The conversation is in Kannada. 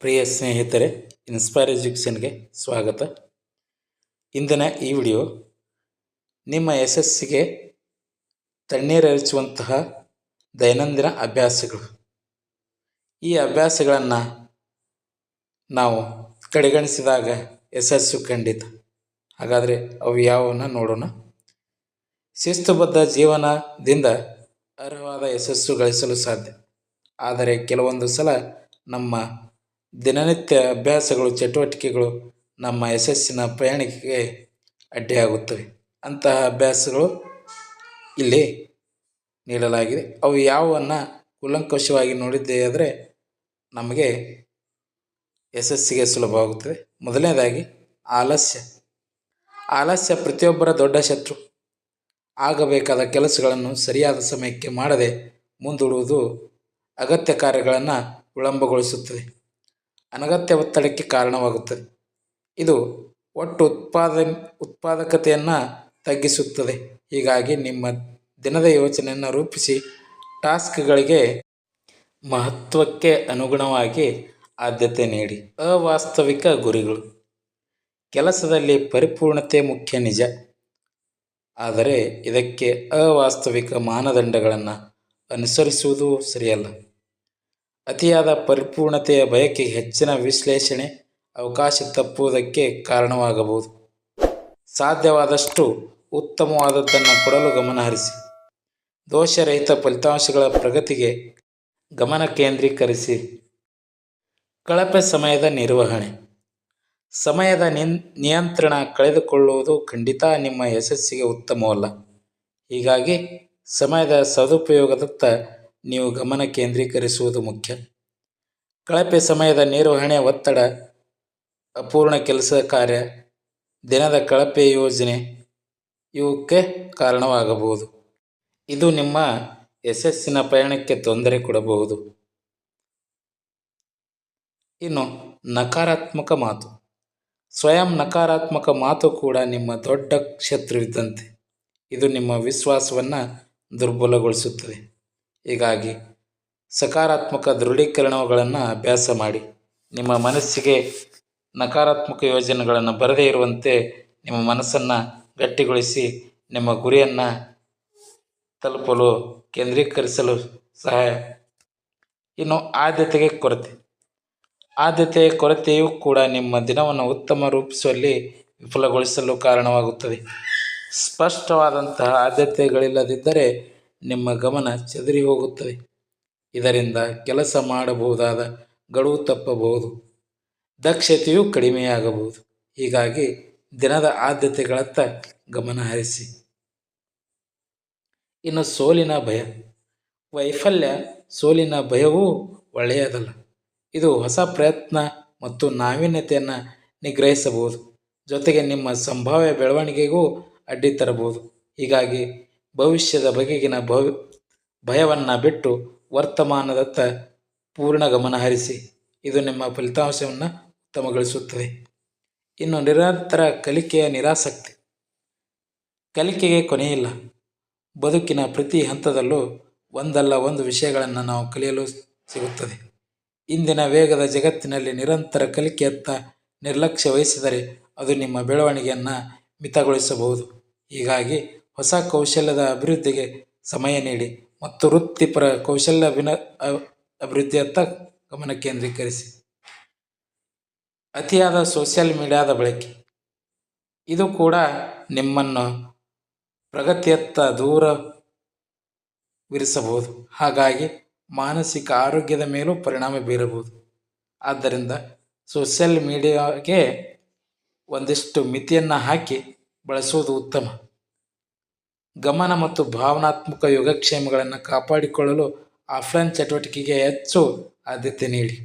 ಪ್ರಿಯ ಸ್ನೇಹಿತರೆ ಇನ್ಸ್ಪೈರ್ ಎಜುಕೇಷನ್ಗೆ ಸ್ವಾಗತ. ಇಂದಿನ ಈ ವಿಡಿಯೋ ನಿಮ್ಮ ಯಶಸ್ಸಿಗೆ ತಣ್ಣೀರರಿಸುವಂತಹ ದೈನಂದಿನ ಅಭ್ಯಾಸಗಳು. ಈ ಅಭ್ಯಾಸಗಳನ್ನು ನಾವು ಕಡೆಗಣಿಸಿದಾಗ ಯಶಸ್ಸು ಖಂಡಿತ. ಹಾಗಾದರೆ ಅವು ಯಾವನ್ನ ನೋಡೋಣ? ಶಿಸ್ತುಬದ್ಧ ಜೀವನದಿಂದ ಅರ್ಹವಾದ ಯಶಸ್ಸು ಗಳಿಸಲು ಸಾಧ್ಯ. ಆದರೆ ಕೆಲವೊಂದು ಸಲ ನಮ್ಮ ದಿನನಿತ್ಯ ಅಭ್ಯಾಸಗಳು, ಚಟುವಟಿಕೆಗಳು ನಮ್ಮ ಯಶಸ್ಸಿನ ಪ್ರಯಾಣಿಕೆಗೆ ಅಡ್ಡಿಯಾಗುತ್ತವೆ. ಅಂತಹ ಅಭ್ಯಾಸಗಳು ಇಲ್ಲಿ ನೀಡಲಾಗಿದೆ. ಅವು ಯಾವುವನ್ನು ಕೂಲಂಕುಷವಾಗಿ ನೋಡಿದ್ದೇ ಆದರೆ ನಮಗೆ ಯಶಸ್ಸಿಗೆ ಸುಲಭವಾಗುತ್ತದೆ. ಮೊದಲನೇದಾಗಿ, ಆಲಸ್ಯ. ಆಲಸ್ಯ ಪ್ರತಿಯೊಬ್ಬರ ದೊಡ್ಡ ಶತ್ರು. ಆಗಬೇಕಾದ ಕೆಲಸಗಳನ್ನು ಸರಿಯಾದ ಸಮಯಕ್ಕೆ ಮಾಡದೆ ಮುಂದೂಡುವುದು ಅಗತ್ಯ ಕಾರ್ಯಗಳನ್ನು ವಿಳಂಬಗೊಳಿಸುತ್ತದೆ. ಅನಗತ್ಯ ಒತ್ತಡಕ್ಕೆ ಕಾರಣವಾಗುತ್ತದೆ. ಇದು ಒಟ್ಟು ಉತ್ಪಾದನೆ ಉತ್ಪಾದಕತೆಯನ್ನು ತಗ್ಗಿಸುತ್ತದೆ. ಹೀಗಾಗಿ ನಿಮ್ಮ ದಿನದ ಯೋಚನೆಯನ್ನು ರೂಪಿಸಿ, ಟಾಸ್ಕ್ಗಳಿಗೆ ಮಹತ್ವಕ್ಕೆ ಅನುಗುಣವಾಗಿ ಆದ್ಯತೆ ನೀಡಿ. ಅವಾಸ್ತವಿಕ ಗುರಿಗಳು. ಕೆಲಸದಲ್ಲಿ ಪರಿಪೂರ್ಣತೆ ಮುಖ್ಯ ನಿಜ. ಆದರೆ ಇದಕ್ಕೆ ಅವಾಸ್ತವಿಕ ಮಾನದಂಡಗಳನ್ನು ಅನುಸರಿಸುವುದು ಸರಿಯಲ್ಲ. ಅತಿಯಾದ ಪರಿಪೂರ್ಣತೆಯ ಬಯಕೆ ಹೆಚ್ಚಿನ ವಿಶ್ಲೇಷಣೆ ಅವಕಾಶ ತಪ್ಪುವುದಕ್ಕೆ ಕಾರಣವಾಗಬಹುದು. ಸಾಧ್ಯವಾದಷ್ಟು ಉತ್ತಮವಾದದ್ದನ್ನು ಕೊಡಲು ಗಮನಹರಿಸಿ ದೋಷರಹಿತ ಫಲಿತಾಂಶಗಳ ಪ್ರಗತಿಗೆ ಗಮನ ಕೇಂದ್ರೀಕರಿಸಿ. ಕಳಪೆ ಸಮಯದ ನಿರ್ವಹಣೆ. ಸಮಯದ ನಿಯಂತ್ರಣ ಕಳೆದುಕೊಳ್ಳುವುದು ಖಂಡಿತ ನಿಮ್ಮ ಯಶಸ್ಸಿಗೆ ಉತ್ತಮವಲ್ಲ. ಹೀಗಾಗಿ ಸಮಯದ ಸದುಪಯೋಗದತ್ತ ನೀವು ಗಮನ ಕೇಂದ್ರೀಕರಿಸುವುದು ಮುಖ್ಯ. ಕಳಪೆ ಸಮಯದ ನಿರ್ವಹಣೆ ಒತ್ತಡ, ಅಪೂರ್ಣ ಕೆಲಸ ಕಾರ್ಯ, ದಿನದ ಕಳಪೆ ಯೋಜನೆ ಇವಕ್ಕೆ ಕಾರಣವಾಗಬಹುದು. ಇದು ನಿಮ್ಮ ಯಶಸ್ಸಿನ ಪಯಣಕ್ಕೆ ತೊಂದರೆ ಕೊಡಬಹುದು. ಇನ್ನು ನಕಾರಾತ್ಮಕ ಮಾತು. ಸ್ವಯಂ ನಕಾರಾತ್ಮಕ ಮಾತು ಕೂಡ ನಿಮ್ಮ ದೊಡ್ಡ ಶತ್ರುವಿದ್ದಂತೆ. ಇದು ನಿಮ್ಮ ವಿಶ್ವಾಸವನ್ನು ದುರ್ಬಲಗೊಳಿಸುತ್ತದೆ. ಹೀಗಾಗಿ ಸಕಾರಾತ್ಮಕ ದೃಢೀಕರಣಗಳನ್ನು ಅಭ್ಯಾಸ ಮಾಡಿ ನಿಮ್ಮ ಮನಸ್ಸಿಗೆ ನಕಾರಾತ್ಮಕ ಯೋಜನೆಗಳನ್ನು ಬರದೇ ಇರುವಂತೆ ನಿಮ್ಮ ಮನಸ್ಸನ್ನು ಗಟ್ಟಿಗೊಳಿಸಿ ನಿಮ್ಮ ಗುರಿಯನ್ನು ತಲುಪಲು, ಕೇಂದ್ರೀಕರಿಸಲು ಸಹಾಯ. ಇನ್ನು ಆದ್ಯತೆಗೆ ಕೊರತೆ. ಆದ್ಯತೆಯ ಕೊರತೆಯೂ ಕೂಡ ನಿಮ್ಮ ದಿನವನ್ನು ಉತ್ತಮ ರೂಪಿಸುವಲ್ಲಿ ವಿಫಲಗೊಳಿಸಲು ಕಾರಣವಾಗುತ್ತದೆ. ಸ್ಪಷ್ಟವಾದಂತಹ ಆದ್ಯತೆಗಳಿಲ್ಲದಿದ್ದರೆ ನಿಮ್ಮ ಗಮನ ಚದುರಿ ಹೋಗುತ್ತದೆ. ಇದರಿಂದ ಕೆಲಸ ಮಾಡಬಹುದಾದ ಗಡುವು ತಪ್ಪಬಹುದು. ದಕ್ಷತೆಯು ಕಡಿಮೆಯಾಗಬಹುದು. ಹೀಗಾಗಿ ದಿನದ ಆದ್ಯತೆಗಳತ್ತ ಗಮನ ಹರಿಸಿ. ಇನ್ನು ಸೋಲಿನ ಭಯ. ವೈಫಲ್ಯ, ಸೋಲಿನ ಭಯವೂ ಒಳ್ಳೆಯದಲ್ಲ. ಇದು ಹೊಸ ಪ್ರಯತ್ನ ಮತ್ತು ನಾವೀನ್ಯತೆಯನ್ನು ನಿಗ್ರಹಿಸಬಹುದು. ಜೊತೆಗೆ ನಿಮ್ಮ ಸಂಭಾವ್ಯ ಬೆಳವಣಿಗೆಗೂ ಅಡ್ಡಿ ತರಬಹುದು. ಹೀಗಾಗಿ ಭವಿಷ್ಯದ ಬಗೆಗಿನ ಭವ, ಭಯವನ್ನು ಬಿಟ್ಟು ವರ್ತಮಾನದತ್ತ ಪೂರ್ಣ ಗಮನ ಹರಿಸಿ, ಇದು ನಿಮ್ಮ ಫಲಿತಾಂಶವನ್ನು ಉತ್ತಮಗೊಳಿಸುತ್ತದೆ. ಇನ್ನು ನಿರಂತರ ಕಲಿಕೆಯ ನಿರಾಸಕ್ತಿ. ಕಲಿಕೆಗೆ ಕೊನೆಯಿಲ್ಲ. ಬದುಕಿನ ಪ್ರತಿ ಹಂತದಲ್ಲೂ ಒಂದಲ್ಲ ಒಂದು ವಿಷಯಗಳನ್ನು ನಾವು ಕಲಿಯಲು ಸಿಗುತ್ತದೆ. ಇಂದಿನ ವೇಗದ ಜಗತ್ತಿನಲ್ಲಿ ನಿರಂತರ ಕಲಿಕೆಯತ್ತ ನಿರ್ಲಕ್ಷ್ಯ ವಹಿಸಿದರೆ ಅದು ನಿಮ್ಮ ಬೆಳವಣಿಗೆಯನ್ನು ಮಿತಗೊಳಿಸಬಹುದು. ಹೀಗಾಗಿ ಹೊಸ ಕೌಶಲ್ಯದ ಅಭಿವೃದ್ಧಿಗೆ ಸಮಯ ನೀಡಿ ಮತ್ತು ವೃತ್ತಿಪರ ಕೌಶಲ್ಯ ವಿನ ಅಭಿವೃದ್ಧಿಯತ್ತ ಗಮನ ಕೇಂದ್ರೀಕರಿಸಿ. ಅತಿಯಾದ ಸೋಷಿಯಲ್ ಮೀಡಿಯಾದ ಬಳಕೆ. ಇದು ಕೂಡ ನಿಮ್ಮನ್ನು ಪ್ರಗತಿಯತ್ತ ದೂರ ವಿರಿಸಬಹುದು. ಹಾಗಾಗಿ ಮಾನಸಿಕ ಆರೋಗ್ಯದ ಮೇಲೂ ಪರಿಣಾಮ ಬೀರಬಹುದು. ಆದ್ದರಿಂದ ಸೋಷಿಯಲ್ ಮೀಡಿಯಾಗೆ ಒಂದಿಷ್ಟು ಮಿತಿಯನ್ನು ಹಾಕಿ ಬಳಸುವುದು ಉತ್ತಮ. ಗಮನ ಮತ್ತು ಭಾವನಾತ್ಮಕ ಯೋಗಕ್ಷೇಮಗಳನ್ನು ಕಾಪಾಡಿಕೊಳ್ಳಲು ಆಫ್ಲೈನ್ ಚಟುವಟಿಕೆಗೆ ಹೆಚ್ಚು ಆದ್ಯತೆ ನೀಡಿ.